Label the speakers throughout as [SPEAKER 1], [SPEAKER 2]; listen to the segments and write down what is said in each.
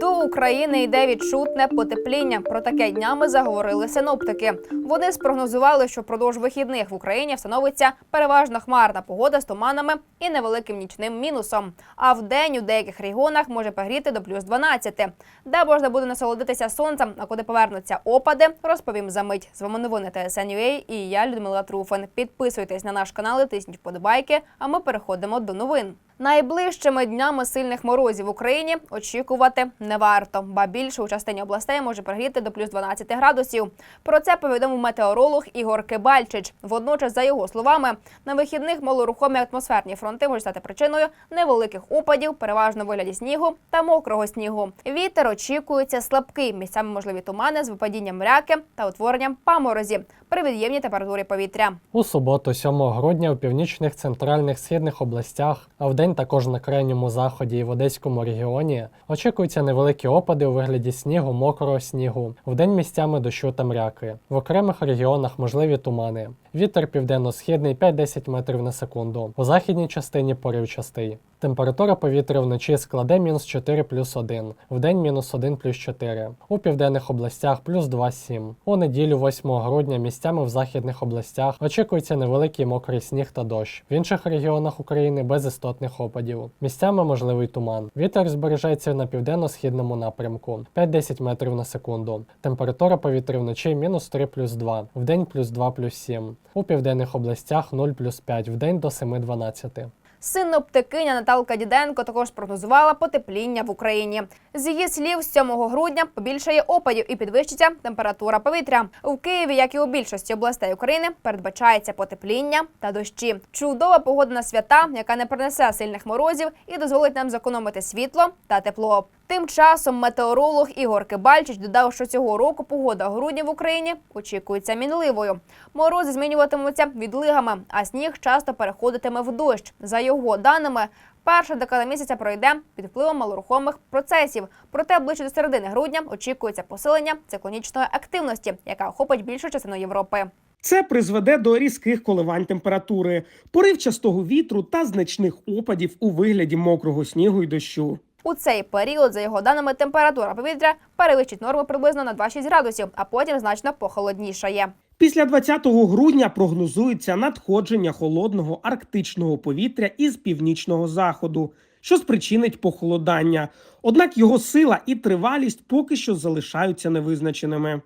[SPEAKER 1] До України йде відчутне потепління. Про таке днями заговорили синоптики. Вони спрогнозували, що впродовж вихідних в Україні встановиться переважно хмарна погода з туманами і невеликим нічним мінусом. А в день у деяких регіонах може погріти до плюс 12. Де можна буде насолодитися сонцем, а куди повернуться опади, розповім за мить. З вами новини ТСН.UA і я Людмила Труфан. Підписуйтесь на наш канал, тисніть вподобайки. А ми переходимо до новин. Найближчими днями сильних морозів в Україні очікувати не варто, ба більше у частині областей може пригріти до плюс 12 градусів. Про це повідомив метеоролог Ігор Кибальчич. Водночас, за його словами, на вихідних малорухомі атмосферні фронти можуть стати причиною невеликих опадів, переважно в вигляді снігу та мокрого снігу. Вітер очікується слабкий. Місцями можливі тумани з випадінням мряки та утворенням паморозі при від'ємній температурі повітря.
[SPEAKER 2] У суботу, 7 грудня, у північних центральних східних областях, а вдень також на крайньому заході і в Одеському регіоні очікуються невеликі опади у вигляді снігу, мокрого снігу, вдень місцями дощу та мряки. В окремих регіонах можливі тумани. Вітер південно-східний 5-10 метрів на секунду. У західній частині поривчастий. Температура повітря вночі складе мінус 4 плюс 1, вдень мінус 1 плюс 4. У південних областях плюс 2-7. У неділю 8 грудня місцями в західних областях очікується невеликий мокрий сніг та дощ. В інших регіонах України без істотних опадів. Місцями можливий туман. Вітер збережеться на південно-східному напрямку 5-10 метрів на секунду. Температура повітря вночі мінус 3 плюс 2, вдень плюс 2 плюс 7. У південних областях 0 плюс 5, вдень до 7-12.
[SPEAKER 1] Синоптикиня Наталка Діденко також спрогнозувала потепління в Україні. З її слів, з 7 грудня побільшає опадів і підвищиться температура повітря. У Києві, як і у більшості областей України, передбачається потепління та дощі. Чудова погода на свята, яка не принесе сильних морозів і дозволить нам зекономити світло та тепло. Тим часом метеоролог Ігор Кибальчич додав, що цього року погода в грудні в Україні очікується мінливою. Морози змінюватимуться відлигами, а сніг часто переходитиме в дощ. За його даними, перша декада місяця пройде під впливом малорухомих процесів. Проте ближче до середини грудня очікується посилення циклонічної активності, яка охопить більшу частину Європи.
[SPEAKER 3] Це призведе до різких коливань температури, поривчастого вітру та значних опадів у вигляді мокрого снігу й дощу.
[SPEAKER 1] У цей період, за його даними, температура повітря перевищить норму приблизно на 2-6 градусів, а потім значно похолоднішає.
[SPEAKER 3] Після 20 грудня прогнозується надходження холодного арктичного повітря із північного заходу, що спричинить похолодання. Однак його сила і тривалість поки що залишаються невизначеними.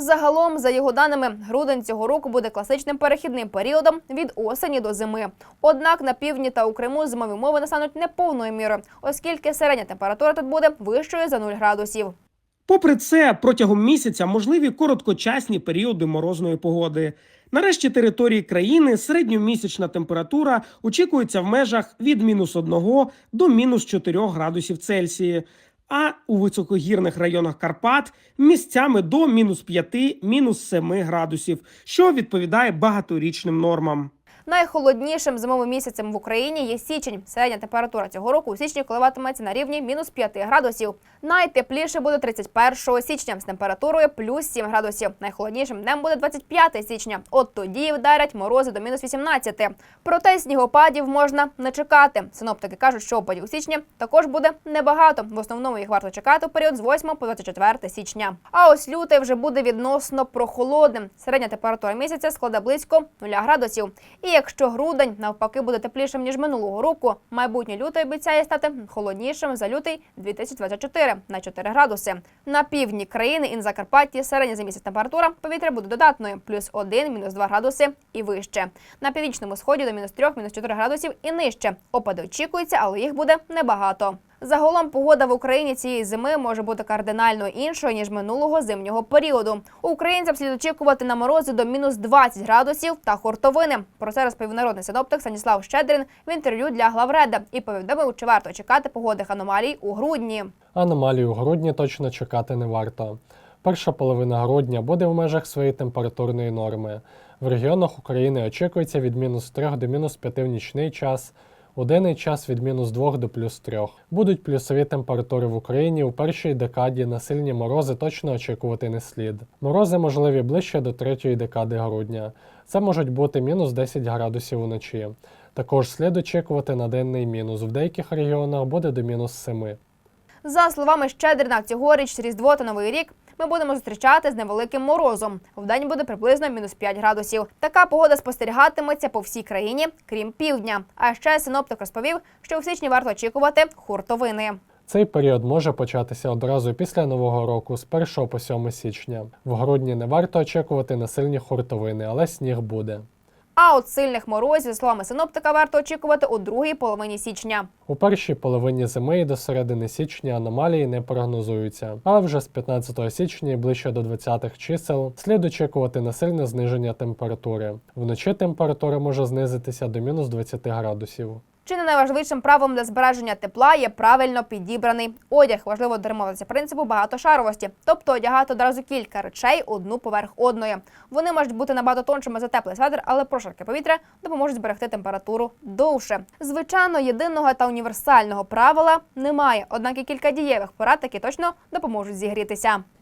[SPEAKER 1] Загалом, за його даними, грудень цього року буде класичним перехідним періодом від осені до зими. Однак на півдні та у Криму зимові умови настануть неповною мірою, оскільки середня температура тут буде вищою за 0 градусів.
[SPEAKER 3] Попри це, протягом місяця можливі короткочасні періоди морозної погоди. Нарешті території країни середньомісячна температура очікується в межах від мінус 1 до мінус 4 градусів Цельсії. А у високогірних районах Карпат місцями до мінус 5, мінус 7 градусів, що відповідає багаторічним нормам.
[SPEAKER 1] Найхолоднішим зимовим місяцем в Україні є січень. Середня температура цього року у січні коливатиметься на рівні мінус 5 градусів. Найтепліше буде 31 січня з температурою плюс 7 градусів. Найхолоднішим днем буде 25 січня. От тоді вдарять морози до мінус 18. Проте снігопадів можна не чекати. Синоптики кажуть, що опадів у січні також буде небагато. В основному їх варто чекати у період з 8 по 24 січня. А ось лютий вже буде відносно прохолодним. Середня температура місяця складе близько 0 градусів. І якщо грудень навпаки буде теплішим ніж минулого року, майбутнє лютий обіцяє стати холоднішим за лютий 2024 на 4 градуси. На півдні країни і на Закарпатті середня за місяць температура повітря буде додатною плюс 1, мінус 2 градуси і вище. На північному сході до мінус 3, мінус 4 градусів і нижче. Опади очікуються, але їх буде небагато. Загалом погода в Україні цієї зими може бути кардинально іншою ніж минулого зимнього періоду. Українцям слід очікувати на морози до мінус 20 градусів та хуртовини. Про це розповів народний синоптик Станіслав Щедрин в інтерв'ю для Главреда і повідомив, чи варто чекати погодних аномалій у грудні.
[SPEAKER 2] Аномалій у грудні точно чекати не варто. Перша половина грудня буде в межах своєї температурної норми. В регіонах України очікується від мінус 3 до мінус 5 в нічний час, у денний час від мінус 2 до плюс 3. Будуть плюсові температури в Україні у першій декаді на сильні морози точно очікувати не слід. Морози можливі ближче до третьої декади грудня. Це можуть бути мінус 10 градусів уночі. Також слід очікувати на денний мінус. В деяких регіонах буде до мінус 7.
[SPEAKER 1] За словами Щедрина, цьогоріч Різдво та Новий рік ми будемо зустрічати з невеликим морозом. Вдень буде приблизно мінус 5 градусів. Така погода спостерігатиметься по всій країні, крім півдня. А ще синоптик розповів, що у січні варто очікувати хуртовини.
[SPEAKER 2] Цей період може початися одразу після нового року, з 1 по 7 січня. В грудні не варто очікувати на сильні хуртовини, але сніг буде.
[SPEAKER 1] А от сильних морозів, словами синоптика, варто очікувати у другій половині січня.
[SPEAKER 2] У першій половині зими і до середини січня аномалії не прогнозуються, але вже з 15 січня і ближче до 20-х чисел слід очікувати на сильне зниження температури. Вночі температура може знизитися до мінус 20 градусів.
[SPEAKER 1] Чи не найважливішим правилом для збереження тепла є правильно підібраний одяг. Важливо дотримуватися принципу багатошаровості, тобто одягати одразу кілька речей одну поверх одної. Вони можуть бути набагато тоншими за теплий светр, але прошарки повітря допоможуть зберегти температуру довше. Звичайно, єдиного та універсального правила немає, однак є кілька дієвих порад, які точно допоможуть зігрітися.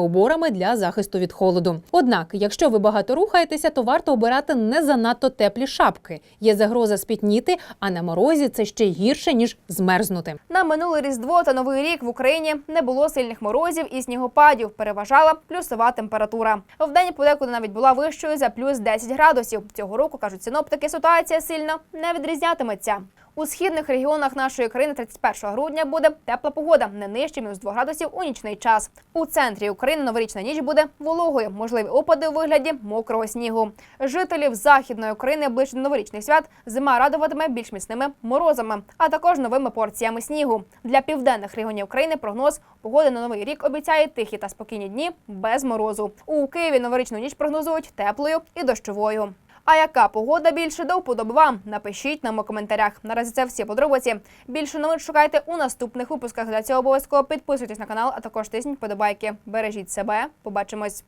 [SPEAKER 4] уборами для захисту від холоду. Однак, якщо ви багато рухаєтеся, то варто обирати не занадто теплі шапки. Є загроза спітніти, а на морозі це ще гірше ніж змерзнути.
[SPEAKER 1] На минуле різдво та новий рік в Україні не було сильних морозів і снігопадів. Переважала плюсова температура. Вдень подекуди навіть була вищою за плюс 10 градусів. Цього року кажуть синоптики, ситуація сильно не відрізнятиметься. У східних регіонах нашої країни 31 грудня буде тепла погода, не нижче мінус 2 градусів у нічний час. У центрі України новорічна ніч буде вологою, можливі опади у вигляді мокрого снігу. Жителів західної України ближче до новорічних свят зима радуватиме більш міцними морозами, а також новими порціями снігу. Для південних регіонів країни прогноз погоди на новий рік обіцяє тихі та спокійні дні без морозу. У Києві новорічну ніч прогнозують теплою і дощовою. А яка погода більше до вподоби вам? Напишіть нам у коментарях. Наразі це всі подробиці. Більше новин шукайте у наступних випусках. Для цього обов'язково підписуйтесь на канал, а також тисніть подобайки. Бережіть себе. Побачимось.